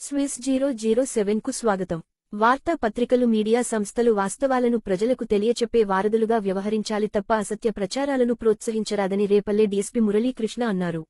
Swiss zero zero సెవెన్కు స్వాగతం. వార్తా పత్రికలు మీడియా సంస్థలు వాస్తవాలను ప్రజలకు తెలియచెప్పే వారధులుగా వ్యవహరించాలి తప్ప అసత్య ప్రచారాలను ప్రోత్సహించరాదని రేపల్లె డీఎస్పీ మురళీకృష్ణ అన్నారు.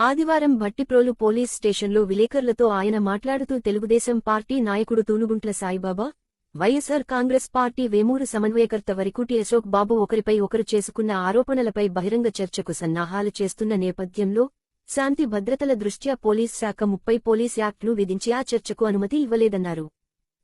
ఆదివారం భట్టిప్రోలు పోలీస్ స్టేషన్లో విలేకరులతో ఆయన మాట్లాడుతూ తెలుగుదేశం పార్టీ నాయకుడు Tunuguntla Saibaba YSR Congress party Vemuru సమన్వయకర్త వరికుటి అశోక్ బాబు ఒకరిపై ఒకరు చేసుకున్న ఆరోపణలపై బహిరంగ చర్చకు సన్నాహాలు చేస్తున్న నేపథ్యంలో శాంతి భద్రతల దృష్ట్యా పోలీస్ శాఖ ముప్పై పోలీస్ యాక్ట్ను విధించి ఆ చర్చకు అనుమతి ఇవ్వలేదన్నారు.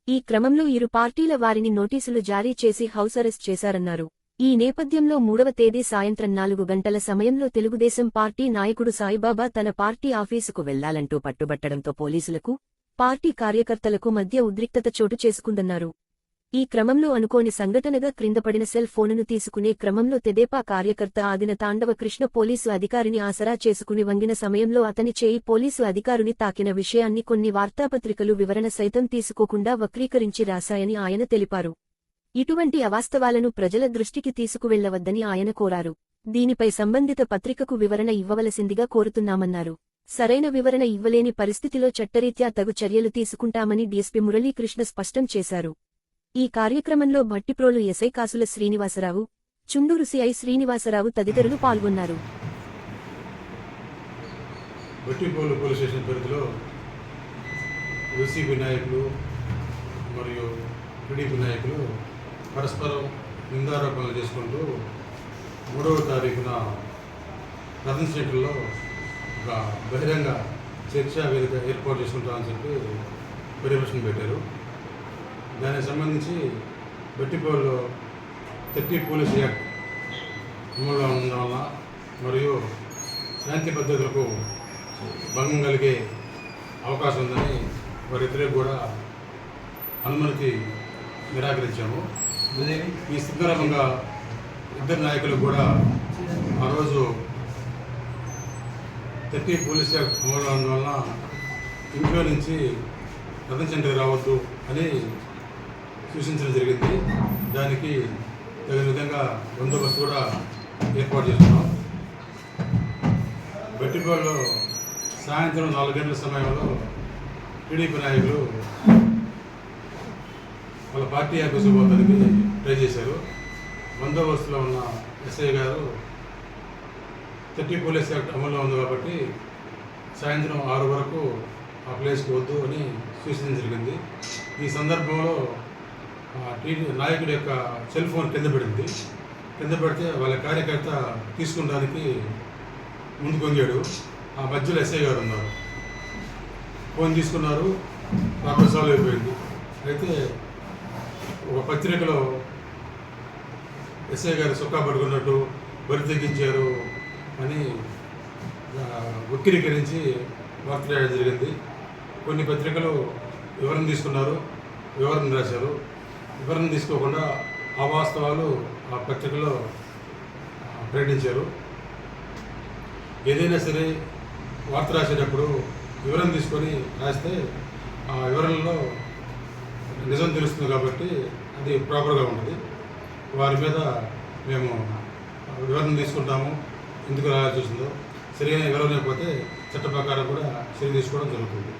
ఈ క్రమంలో ఇరు పార్టీల వారిని నోటీసులు జారీ చేసి హౌస్ అరెస్ట్ చేశారన్నారు. ఈ నేపథ్యంలో మూడవ తేదీ సాయంత్రం నాలుగు గంటల సమయంలో తెలుగుదేశం పార్టీ నాయకుడు సాయిబాబా తన పార్టీ ఆఫీసుకు వెళ్ళాలంటూ పట్టుబట్టడంతో పోలీసులకు పార్టీ కార్యకర్తలకు మధ్య ఉద్రిక్తత చోటు చేసుకుందన్నారు. ఈ క్రమంలో అనుకోని సంఘటనగా క్రిందపడిన సెల్ ఫోనును తీసుకునే క్రమంలో తెదేపా కార్యకర్త ఆదిన తాండవ కృష్ణ పోలీసు అధికారిని ఆసరా చేసుకుని వంగిన సమయంలో అతని చేయి పోలీసు అధికారుని తాకిన విషయాన్ని కొన్ని వార్తాపత్రికలు వివరణ సైతం తీసుకోకుండా వక్రీకరించి రాశాయని ఆయన తెలిపారు. ఇటువంటి అవాస్తవాలను ప్రజల దృష్టికి తీసుకువెళ్ళవద్దని ఆయన కోరారు. దీనిపై సంబంధిత పత్రికకు వివరణ ఇవ్వవలసిందిగా కోరుతున్నామన్నారు. సరైన వివరణ ఇవ్వలేని పరిస్థితిలో చట్టరీత్యా తగు చర్యలు తీసుకుంటామని డీఎస్పీ మురళీకృష్ణ స్పష్టం చేశారు. ఈ కార్యక్రమంలో భట్టిప్రోలు ఎస్ఐ కాసుల శ్రీనివాసరావు చుండూరు సిఐ శ్రీనివాసరావు తదితరులు పాల్గొన్నారు. భట్టిప్రోలు పోలీస్ స్టేషన్ పరిధిలో వైసీపీ నాయకులు మరియు టీడీపీ నాయకులు పరస్పరం నిందారోపణలు చేసుకుంటూ మూడవ తారీఖున రతన్ సెంటర్లో ఒక బహిరంగ చర్చా వేదిక ఏర్పాటు చేసుకుంటామని చెప్పి పర్యవేక్షణ పెట్టారు. దానికి సంబంధించి బట్టిపోల్లో థర్టీ పోలీస్ యాక్ట్ అమల్లో ఉండడం వల్ల మరియు శాంతి భద్రతలకు భంగం కలిగే అవకాశం ఉందని వారిద్దరికి కూడా అనుమతి నిరాకరించాము. ఈ సందర్భంగా ఇద్దరు నాయకులు కూడా ఆ రోజు థర్టీ పోలీస్ యాక్ట్ అమలు వల్ల ఇంట్లో నుంచి రతన్ సెంటర్ రావద్దు అని సూచించడం జరిగింది. దానికి తగిన విధంగా బందోబస్తు కూడా ఏర్పాటు చేస్తున్నాం. బట్టిపాడులో సాయంత్రం నాలుగు గంటల సమయంలో టీడీపీ నాయకులు వాళ్ళ పార్టీ ఆఫీసు పోతానికి ట్రై చేశారు. బందోబస్తులో ఉన్న ఎస్ఐ గారు థర్టీ పోలీస్ యాక్ట్ అమల్లో ఉంది కాబట్టి సాయంత్రం ఆరు వరకు ఆ ప్లేస్కి వద్దు అని సూచించడం జరిగింది. ఈ సందర్భంలో నాయకుడి యొక్క సెల్ ఫోన్ కింద పడింది. కింద పడితే వాళ్ళ కార్యకర్త తీసుకునడానికి ముందు వంగాడు ఆ మధ్యలో ఎస్ఐ గారు ఉన్నారు. ఫోన్ తీసుకున్నారు. ప్రాబ్లం సాల్వ్ అయిపోయింది. అయితే ఒక పత్రికలో ఎస్ఐ గారు సొక్కా పడుకున్నట్టు బరి తగ్గించారు అని వక్రీకరించి వార్త రాయడం జరిగింది. కొన్ని పత్రికలు వివరణ తీసుకున్నారు. వివరణ రాశారు. వివరణ తీసుకోకుండా అవాస్తవాలు ఆ పత్రికలో ప్రకటించారు. ఏదైనా సరే వార్త రాసేటప్పుడు వివరణ తీసుకొని రాస్తే ఆ వివరణలో నిజం తెలుస్తుంది కాబట్టి అది ప్రాపర్గా ఉంటుంది. వారి మీద మేము వివరణ తీసుకుంటాము ఎందుకు రాయాల్సి వస్తుందో సరైన వివరణ లేకపోతే చట్ట ప్రకారం కూడా చర్య తీసుకోవడం జరుగుతుంది.